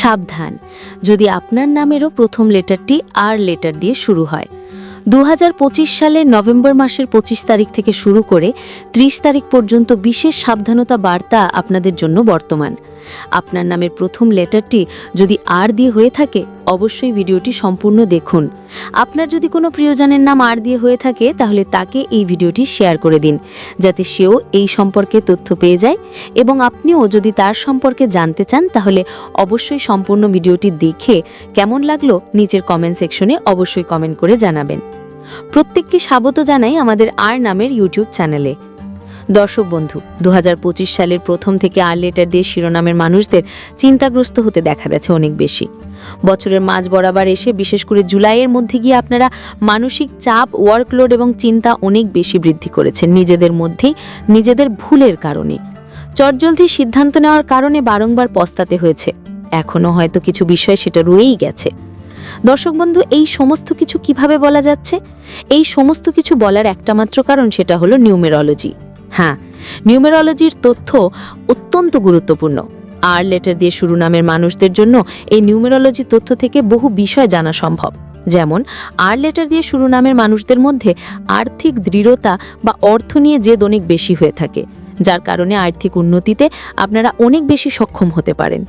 সাবধান। যদি আপনার নামেরও প্রথম লেটারটি আর লেটার দিয়ে শুরু হয়। দু সালে নভেম্বর মাসের পঁচিশ তারিখ থেকে শুরু করে ৩০ তারিখ পর্যন্ত বিশেষ সাবধানতা বার্তা আপনাদের জন্য বর্তমান। আপনার নামের প্রথম লেটারটি যদি আর দিয়ে হয়ে থাকে অবশ্যই ভিডিওটি সম্পূর্ণ দেখুন। আপনার যদি কোনো প্রিয়জনের নাম আর দিয়ে হয়ে থাকে, তাহলে তাকে এই ভিডিওটি শেয়ার করে দিন, যাতে সেও এই সম্পর্কে তথ্য পেয়ে যায় এবং আপনিও যদি তার সম্পর্কে জানতে চান, তাহলে অবশ্যই সম্পূর্ণ ভিডিওটি দেখে কেমন লাগল নিচের কমেন্ট সেকশনে অবশ্যই কমেন্ট করে জানাবেন। প্রত্যেককে স্বাগত জানাই আমাদের আর নামের ইউটিউব চ্যানেলে দর্শক বন্ধু দু হাজার পঁচিশ সালের প্রথম থেকে আর লেটার দিয়ে শিরোনামের মানুষদের চিন্তাগ্রস্ত হতে দেখা গেছে অনেক বেশি। বছরের মাঝ বরাবর এসে বিশেষ করে জুলাইয়ের মধ্যে গিয়ে আপনারা মানসিক চাপ ওয়ার্কলোড এবং চিন্তা অনেক বেশি বৃদ্ধি করেছেন নিজেদের মধ্যেই, নিজেদের ভুলের কারণে। চটজলদি সিদ্ধান্ত নেওয়ার কারণে বারংবার পস্তাতে হয়েছে। এখনও হয়তো কিছু বিষয় সেটা রয়েই গেছে। দর্শক বন্ধু, এই সমস্ত কিছু কীভাবে বলা যাচ্ছে? এই সমস্ত কিছু বলার একটা মাত্র কারণ সেটা হলো নিউমেরোলজি। হ্যাঁ নিউমেরোলজির তথ্য অত্যন্ত গুরুত্বপূর্ণ। আর লেটার দিয়ে শুরু নামের মানুষদের জন্য এই নিউমেরোলজি তথ্য থেকে বহু বিষয় জানা সম্ভব। যেমন, আর লেটার দিয়ে শুরু নামের মানুষদের মধ্যে আর্থিক দৃঢ়তা বা অর্থ নিয়ে জেদ অনেক বেশি হয়ে থাকে। যার কারণে আর্থিক উন্নতিতে আপনারা অনেক বেশি সক্ষম হতে পারেন।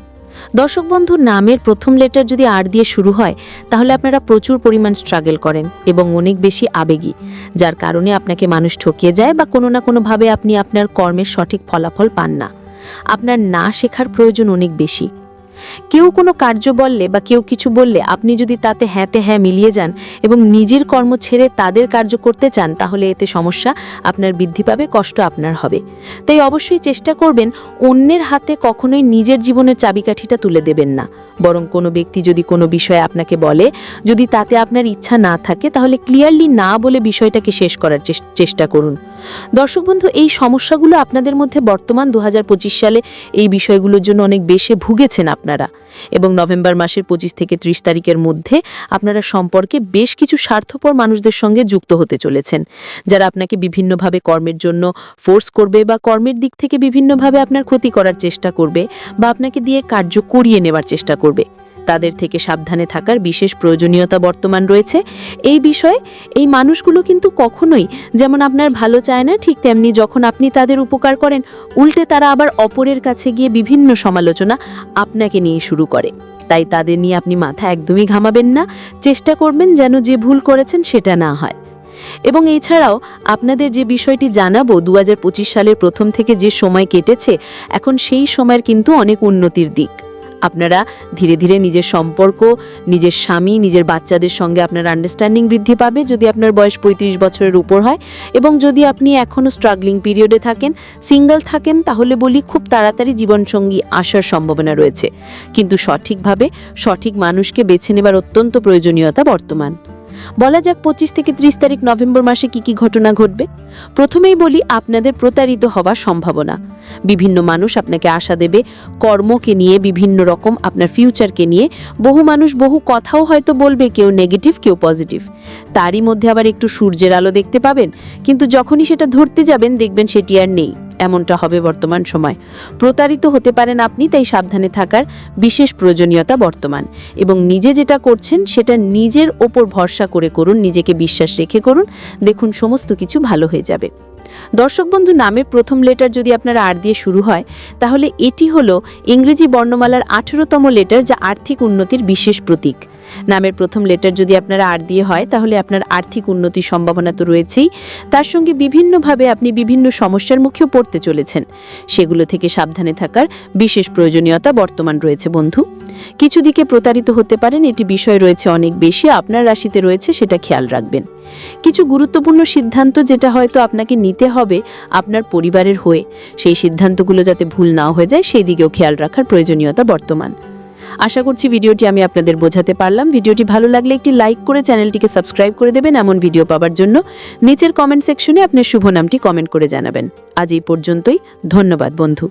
দর্শক বন্ধু, নামের প্রথম লেটার যদি আর দিয়ে শুরু হয়, তাহলে আপনারা প্রচুর পরিমাণ স্ট্রাগল করেন এবং অনেক বেশি আবেগী, যার কারণে আপনাকে মানুষ ঠকিয়ে যায় বা কোনো না কোনোভাবে আপনি আপনার কর্মের সঠিক ফলাফল পান না। আপনার না শেখার প্রয়োজন অনেক বেশি। কেউ কোনো কার্য বললে বা কেউ কিছু বললে আপনি যদি তাতে হ্যাঁতে হ্যাঁ মিলিয়ে যান এবং নিজের কর্ম ছেড়ে তাদের কার্য করতে চান, তাহলে এতে সমস্যা আপনার বৃদ্ধি পাবে, কষ্ট আপনার হবে। তাই অবশ্যই চেষ্টা করবেন অন্যের হাতে কখনোই নিজের জীবনের চাবিকাঠিটা তুলে দেবেন না। বরং কোনো ব্যক্তি যদি কোনো বিষয়ে আপনাকে বলে, যদি তাতে আপনার ইচ্ছা না থাকে, তাহলে ক্লিয়ারলি না বলে বিষয়টাকে শেষ করার চেষ্টা করুন। দর্শক বন্ধু, এই সমস্যাগুলো আপনাদের মধ্যে বর্তমান দু হাজার পঁচিশ সালে এই বিষয়গুলোর জন্য অনেক বেশি ভুগেছেন আপনারা। এবং নভেম্বর মাসের পঁচিশ থেকে ত্রিশ তারিখের মধ্যে আপনারা সম্পর্কে বেশ কিছু স্বার্থপর মানুষদের সঙ্গে যুক্ত হতে চলেছেন। যারা আপনাকে বিভিন্নভাবে কর্মের জন্য ফোর্স করবে বা কর্মের দিক থেকে বিভিন্নভাবে আপনার ক্ষতি করার চেষ্টা করবে বা আপনাকে দিয়ে কার্য করিয়ে নেবার চেষ্টা করবে। তাদের থেকে সাবধানে থাকার বিশেষ প্রয়োজনীয়তা বর্তমান রয়েছে। এই বিষয়ে এই মানুষগুলো কিন্তু কখনোই যেমন আপনার ভালো চায় না, ঠিক তেমনি যখন আপনি তাদের উপকার করেন, উল্টে তারা আবার অপরের কাছে গিয়ে বিভিন্ন সমালোচনা আপনাকে নিয়ে শুরু করে। তাই তাদের নিয়ে আপনি মাথা একদমই ঘামাবেন না, চেষ্টা করবেন যেন যে ভুল করেছেন সেটা না হয়। এবং এছাড়াও আপনাদের যে বিষয়টি জানাব দু হাজার পঁচিশ সালের প্রথম থেকে যে সময় কেটেছে, এখন সেই সময়ের কিন্তু অনেক উন্নতির দিক। আপনারা ধীরে ধীরে নিজের সম্পর্ক, নিজের স্বামী, নিজের বাচ্চাদের সঙ্গে আপনার আন্ডারস্ট্যান্ডিং বৃদ্ধি পাবে যদি আপনার বয়স পঁয়ত্রিশ বছরের উপর হয়। এবং যদি আপনি এখনও স্ট্রাগলিং পিরিয়ডে থাকেন সিঙ্গল থাকেন, তাহলে বলি খুব তাড়াতাড়ি জীবনসঙ্গী আসার সম্ভাবনা রয়েছে। কিন্তু সঠিকভাবে সঠিক মানুষকে বেছে নেবার অত্যন্ত প্রয়োজনীয়তা বর্তমান। বলা যাক পঁচিশ থেকে ত্রিশ তারিখ নভেম্বর মাসে কি কি ঘটনা ঘটবে। প্রথমেই বলি, আপনাদের প্রতারিত হওয়ার সম্ভাবনা। বিভিন্ন মানুষ আপনাকে আশা দেবে, কর্মকে নিয়ে বিভিন্ন রকম আপনার ফিউচারকে নিয়ে। বহু মানুষ বহু কথাও হয়তো বলবে, কেউ নেগেটিভ, কেউ পজিটিভ। তারই মধ্যে আবার একটু সূর্যের আলো দেখতে পাবেন, কিন্তু যখনই সেটা ধরতে যাবেন, দেখবেন সেটি আর নেই। এমনটা হবে বর্তমান সময়। প্রতারিত হতে পারেন আপনি, তাই সাবধানে থাকার বিশেষ প্রয়োজনীয়তা বর্তমান। এবং নিজে যেটা করছেন, সেটা নিজের ওপর ভরসা করে করুন, নিজেকে বিশ্বাস রেখে করুন। দেখুন, সমস্ত কিছু ভালো হয়ে যাবে। দর্শক বন্ধু, নামের প্রথম লেটার যদি আপনার আর দিয়ে শুরু হয়, তাহলে এটি হলো ইংরেজি বর্ণমালার আঠেরোতম লেটার যা আর্থিক উন্নতির বিশেষ প্রতীক। নামের প্রথম লেটার যদি আপনার আর দিয়ে হয়, তাহলে আপনার আর্থিক উন্নতির সম্ভাবনা তো রয়েছেই। তার সঙ্গে বিভিন্নভাবে আপনি বিভিন্ন সমস্যার মুখেও পড়তে চলেছেন। সেগুলো থেকে সাবধানে থাকার বিশেষ প্রয়োজনীয়তা বর্তমান রয়েছে বন্ধু। কিছু দিকে প্রতারিত হতে পারেন, এটি বিষয় রয়েছে অনেক বেশি, আপনার রাশিতে রয়েছে, সেটা খেয়াল রাখবেন। কিছু গুরুত্বপূর্ণ সিদ্ধান্ত, যেটা হয়তো আপনাকে নিতে হবে আপনার পরিবারের হয়ে। সেই সিদ্ধান্তগুলো যাতে ভুল না হয়ে যায়, সেই দিকেও খেয়াল রাখার প্রয়োজনীয়তা বর্তমান। আশা করছি ভিডিওটি আমি আপনাদের বোঝাতে পারলাম। ভিডিওটি ভালো লাগলে একটি লাইক করে চ্যানেলটিকে সাবস্ক্রাইব করে দেবেন এমন ভিডিও পাওয়ার জন্য। নিচের কমেন্ট সেকশনে আপনার শুভ নামটি কমেন্ট করে জানাবেন। আজ এই পর্যন্তই। ধন্যবাদ বন্ধু।